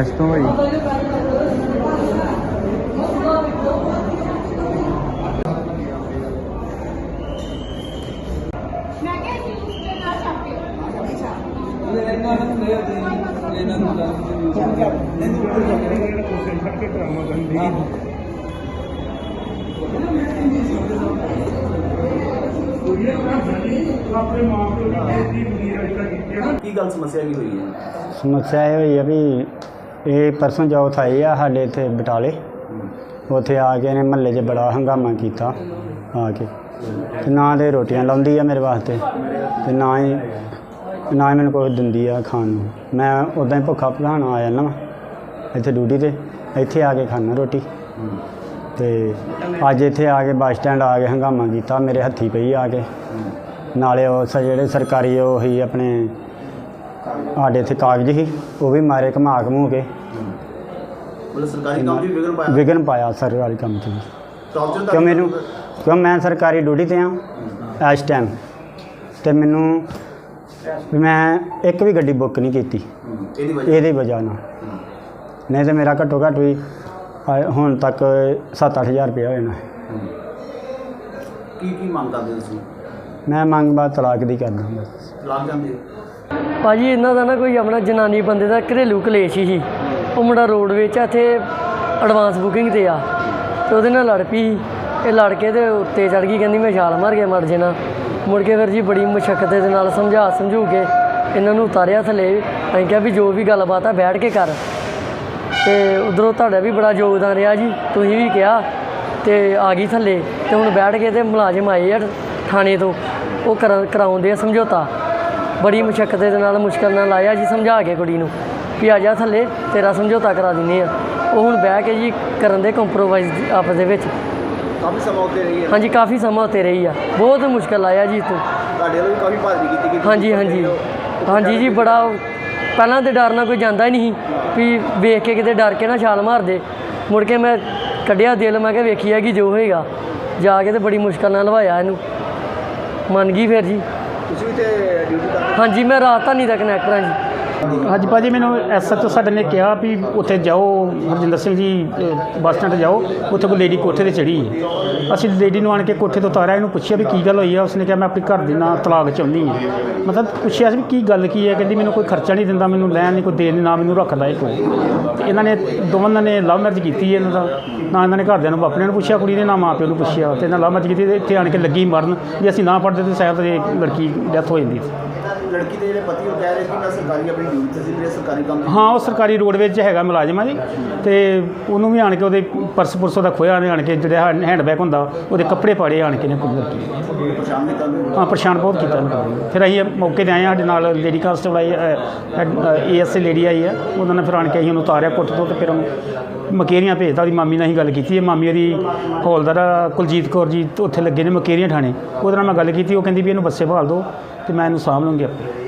Estou aí. ਤੋਂ ਕੀ ਗੱਲ ਸਮੱਸਿਆ ਕੀ ਹੋਈ ਹੈ? ਸਮੱਸਿਆ ਇਹ ਹੋਈ ਆ ਵੀ ਇਹ ਪਰਸੋਂ ਜੌਥ ਆਈ ਆ ਸਾਡੇ ਇੱਥੇ ਬਟਾਲੇ। ਉੱਥੇ ਆ ਕੇ ਨੇ ਮਹੱਲੇ 'ਚ ਬੜਾ ਹੰਗਾਮਾ ਕੀਤਾ ਆ ਕੇ। ਤੇ ਨਾ ਦੇ ਰੋਟੀਆਂ ਲਾਉਂਦੀ ਆ ਮੇਰੇ ਵਾਸਤੇ ਤੇ ਨਾ ਹੀ ਨਾ ਹੀ ਮੈਨੂੰ ਕੁਛ ਦਿੰਦੀ ਆ ਖਾਣ ਨੂੰ। ਮੈਂ ਉਦਾਂ ਹੀ ਭੁੱਖਾ ਭਰਾਣ ਆ ਜਾਂਦਾ ਵਾਂ ਇੱਥੇ ਡਿਊਟੀ ਤੇ ਇੱਥੇ ਆ ਕੇ ਖਾਣਾ ਰੋਟੀ। ਤੇ ਅੱਜ ਇੱਥੇ ਆ ਕੇ ਬੱਸ ਸਟੈਂਡ ਆ ਕੇ ਹੰਗਾਮਾ ਕੀਤਾ ਮੇਰੇ ਹੱਥੀ ਪਈ ਆ ਕੇ। ਨਾਲੇ ਉਹ ਸ- ਜਿਹੜੇ ਸਰਕਾਰੀ ਉਹ ਹੀ ਆਪਣੇ ਸਾਡੇ ਇੱਥੇ ਕਾਗਜ਼ ਸੀ ਉਹ ਵੀ ਮਾਰੇ ਘੁਮਾ ਘਮੂ ਕੇ। ਮਤਲਬ ਸਰਕਾਰੀ ਕੰਮ 'ਚ ਵੀ ਵਿਗੜ ਪਾਇਆ? ਵਿਗਨ ਪਾਇਆ ਸਰਕਾਰੀ ਕੰਮ 'ਚ ਵੀ। ਟੌਰਚਰ ਕਿਉਂ ਮੈਨੂੰ ਕਿਉਂ ਮੈਂ ਸਰਕਾਰੀ ਡਿਊਟੀ ਤੇ ਆ? ਇਸ ਟਾਈਮ ਤੇ ਮੈਨੂੰ ਵੀ ਮੈਂ ਇੱਕ ਵੀ ਗੱਡੀ ਬੁੱਕ ਨਹੀਂ ਕੀਤੀ। ਇਹਦੀ ਵਜ੍ਹਾ? ਇਹਦੀ ਵਜ੍ਹਾ ਨਾਲ। ਨਹੀਂ ਤੇ ਮੇਰਾ ਘੱਟੋ ਘੱਟ ਵੀ ਹੁਣ ਤੱਕ 7-8000 ਰੁਪਇਆ ਹੋਇਆ ਨਾ ਕੀ ਕੀ ਮੰਗ ਕਰਦੇ ਹੋ ਤੁਸੀਂ? ਮੈਂ ਮੰਗ ਬਾਤ ਤਲਾਕ ਦੀ ਕਰਦਾ। ਬਸ ਲੱਗ ਜਾਂਦੇ ਹੋ? ਭਾਜੀ ਇਹਨਾਂ ਦਾ ਨਾ ਕੋਈ ਆਪਣਾ ਜਨਾਨੀ ਬੰਦੇ ਦਾ ਘਰੇਲੂ ਕਲੇਸ਼ ਹੀ। ਸੀ ਉਹ ਮੁੰਡਾ ਰੋਡ ਵਿੱਚ ਆ ਇੱਥੇ ਐਡਵਾਂਸ ਬੁਕਿੰਗ ਤੇ ਆ। ਤੇ ਉਹਦੇ ਨਾਲ ਲੜ ਪਈ। ਇਹ ਲੜ ਕੇ ਤੇ ਉੱਤੇ ਚੜ ਗਈ ਕਹਿੰਦੀ ਮੈਂ ਛਾਲ ਮਾਰ ਕੇ ਮਰ ਜਾਣਾ। ਮੁੜ ਕੇ ਫਿਰ ਜੀ ਬੜੀ ਮੁਸ਼ਕਲ ਦੇ ਨਾਲ ਸਮਝਾ ਸਮਝੂ ਕੇ ਇਹਨਾਂ ਨੂੰ ਉਤਾਰਿਆ ਥੱਲੇ। ਅਸੀਂ ਕਿਹਾ ਵੀ ਜੋ ਵੀ ਗੱਲਬਾਤ ਆ, ਬੈਠ ਕੇ ਕਰ। ਤੇ ਉਧਰੋਂ ਤੁਹਾਡਾ ਵੀ ਬੜਾ ਯੋਗਦਾਨ ਰਿਹਾ ਜੀ, ਤੁਸੀਂ ਵੀ ਕਿਹਾ। ਤੇ ਆ ਗਈ ਥੱਲੇ ਤੇ ਹੁਣ ਬੈਠ ਕੇ ਤੇ ਮੁਲਾਜ਼ਮ ਆਏ ਆ ਥਾਣੇ ਤੋਂ। ਉਹ ਕਰਾ- ਕਰਾਉਂਦੇ ਆ ਸਮਝੌਤਾ। ਬੜੀ ਮੁਸ਼ਕਲ ਦੇ ਨਾਲ ਮੁਸ਼ਕਲ ਨਾਲ ਆਇਆ ਜੀ ਸਮਝਾ ਕੇ ਕੁੜੀ ਨੂੰ ਵੀ ਆ ਜਾ ਥੱਲੇ, ਤੇਰਾ ਸਮਝੌਤਾ ਕਰਾ ਦਿੰਨੇ ਆ। ਉਹ ਹੁਣ ਬਹਿ ਕੇ ਜੀ ਕਰਨ ਦੇ ਕੰਪਰੋਮਾਈਜ਼ ਆਪਸ ਦੇ ਵਿੱਚ। ਕਾਫੀ ਸਮਾਂ ਉੱਤੇ ਰਹੀ ਹੈ। ਹਾਂਜੀ ਕਾਫੀ ਸਮਾਂ ਉੱਤੇ ਰਹੀ ਆ। ਬਹੁਤ ਮੁਸ਼ਕਲ ਆਇਆ ਜੀ ਇੱਥੋਂ। ਤੁਹਾਡੇ ਵੱਲੋਂ ਵੀ ਕਾਫੀ ਭਾਜਰੀ ਕੀਤੀ ਗਈ ਹਾਂਜੀ ਹਾਂਜੀ। ਹਾਂਜੀ ਜੀ ਬੜਾ ਪਹਿਲਾਂ ਤੇ ਡਰ ਨਾਲ ਕੋਈ ਜਾਂਦਾ ਹੀ ਨਹੀਂ ਵੀ ਵੇਖ ਕੇ ਕਿਤੇ ਡਰ ਕੇ ਨਾ ਛਾਲ ਮਾਰ ਦੇ। ਮੁੜ ਕੇ ਮੈਂ ਕੱਢਿਆ ਦਿਲ ਮੈਂ ਕਿਹਾ ਵੇਖੀ ਕਿ ਜੋ ਹੋਏਗਾ। ਜਾ ਕੇ ਤੇ ਬੜੀ ਮੁਸ਼ਕਲ ਨਾਲ ਲਵਾਇਆ ਇਹਨੂੰ। ਮੰਨ ਗਈ ਫਿਰ ਜੀ। ਤੁਸੀਂ ਵੀ ਤੇ ਡਿਊਟੀ ਕਰਦੇ ਹਾਂਜੀ ਮੈਂ ਰਾਜਧਾਨੀ ਦਾ ਕਨੈਕਟਰ ਹਾਂ ਜੀ। ਹਾਂਜੀ ਭਾਜੀ ਮੈਨੂੰ ਐਸਐਚਓ ਸਾਡੇ ਨੇ ਕਿਹਾ ਵੀ ਉੱਥੇ ਜਾਓ ਹਰਜਿੰਦਰ ਸਿੰਘ ਜੀ ਅ, ਬੱਸ ਸਟੈਂਡ ਜਾਓ ਉੱਥੇ ਕੋਈ ਲੇਡੀ ਕੋਠੇ ਤੇ ਚੜੀ ਹੈ। ਅਸੀਂ ਲੇਡੀ ਨੂੰ ਆਣ ਕੇ ਕੋਠੇ ਤੋਂ ਉਤਾਰਿਆ ਇਹਨੂੰ ਪੁੱਛਿਆ ਵੀ ਕੀ ਗੱਲ ਹੋਈ ਆ ਉਸਨੇ ਕਿਹਾ ਮੈਂ ਆਪਣੀ ਘਰ ਦੀ ਨਾਲ ਤਲਾਕ ਚਾਹੁੰਦੀ ਹਾਂ। ਮਤਲਬ ਪੁੱਛਿਆ ਸੀ ਵੀ ਕੀ ਗੱਲ ਕੀ ਹੈ ਕਹਿੰਦੀ ਮੈਨੂੰ ਕੋਈ ਖਰਚਾ ਨਹੀਂ ਦਿੰਦਾ ਮੈਨੂੰ ਲੈਣ ਨਹੀਂ ਕੋਈ ਦੇਣ ਨਹੀਂ ਨਾ ਮੈਨੂੰ ਰੱਖਦਾ ਇਹ ਕੋਈ। ਤੇ ਇਹਨਾਂ ਨੇ ਦੋਵਾਂ ਨੇ ਲਵ ਮੈਰਿਜ ਕੀਤੀ ਹੈ ਇਹਨਾਂ ਦਾ। ਨਾ ਇਹਨਾਂ ਨੇ ਘਰਦਿਆਂ ਨੂੰ ਆਪਣੇ ਨੂੰ ਪੁੱਛਿਆ ਕੁੜੀ ਨੇ ਨਾ ਮਾਂ ਪਿਓ ਨੂੰ ਪੁੱਛਿਆ। ਤੇ ਇਹਨਾਂ ਲਵ ਮੈਰਿਜ ਕੀਤੀ ਤੇ ਇੱਥੇ ਆਣ ਕੇ ਲੱਗੀ ਮਰਨ ਜੇ ਅਸੀਂ ਨਾ ਪੜਦੇ ਤੇ ਸ਼ਾਇਦ ਇਹ ਲੜਕੀ ਡੈਥ ਹੋ ਜਾਂਦੀ ਸੀ। ਲੜਕੀ ਦੇ ਜਿਹੜੇ ਪਤੀ ਉਹ ਕਹਿ ਰਹੇ ਕਿ ਮੈਂ ਸਰਕਾਰੀ ਆਪਣੀ ਡਿਊਟੀ ਤੇ ਸੀ ਮੇਰੇ ਸਰਕਾਰੀ ਕੰਮ ਹਾਂ ਉਹ ਸਰਕਾਰੀ ਰੋਡਵੇਜ ਹੈਗਾ ਮੁਲਾਜ਼ਮ ਆ ਜੀ। ਤੇ ਉਹਨੂੰ ਵੀ ਆਣ ਕੇ ਉਹਦੇ ਪਰਸ ਪੁਰਸ ਉਹਦਾ ਖੋਇਆ ਆਣ ਕੇ ਜਿਹੜਾ ਹੈਂਡਬੈਗ ਹੁੰਦਾ ਉਹਦੇ ਕੱਪੜੇ ਪਾੜੇ ਆਣ ਕੇ ਨੇ ਕੁਝ। ਹਾਂ ਪਰੇਸ਼ਾਨ ਬਹੁਤ ਕੀਤਾ ਫਿਰ ਅਸੀਂ ਮੌਕੇ ਤੇ ਆਏ ਹਾਂ ਸਾਡੇ ਨਾਲ ਲੇਡੀ ਕਾਂਸਟੇਬਲ ਆਈ ਏਐਸਏ ਲੇਡੀ ਆਈ ਆ ਉਹਨਾਂ ਨੇ ਫਿਰ ਆਣ ਕੇ ਅਸੀਂ ਉਹਨੂੰ ਉਤਾਰਿਆ ਕੁੱਟ ਤੋਂ ਤੇ ਫਿਰ ਉਹਨੂੰ ਮਕੇਰੀਆਂ ਭੇਜਤਾ ਉਹਦੀ ਮਾਮੀ ਨਾਲ ਹੀ ਗੱਲ ਕੀਤੀ ਹੈ। ਮਾਮੀ ਉਹਦੀ ਹੌਲਦਾਰ ਕੁਲਜੀਤ ਕੌਰ ਜੀ ਉੱਥੇ ਲੱਗੇ ਨੇ ਮਕੇਰੀਆਂ ਥਾਣੇ। ਉਹਦੇ ਨਾਲ ਮੈਂ ਗੱਲ ਕੀਤੀ ਉਹ ਕਹਿੰਦੀ ਵੀ ਇਹਨੂੰ ਬੱਸੇ ਭਾਲ ਦਿਓ ਤੇ ਮੈਂ ਇਹਨੂੰ ਸਾਂਭ ਆਪੇ।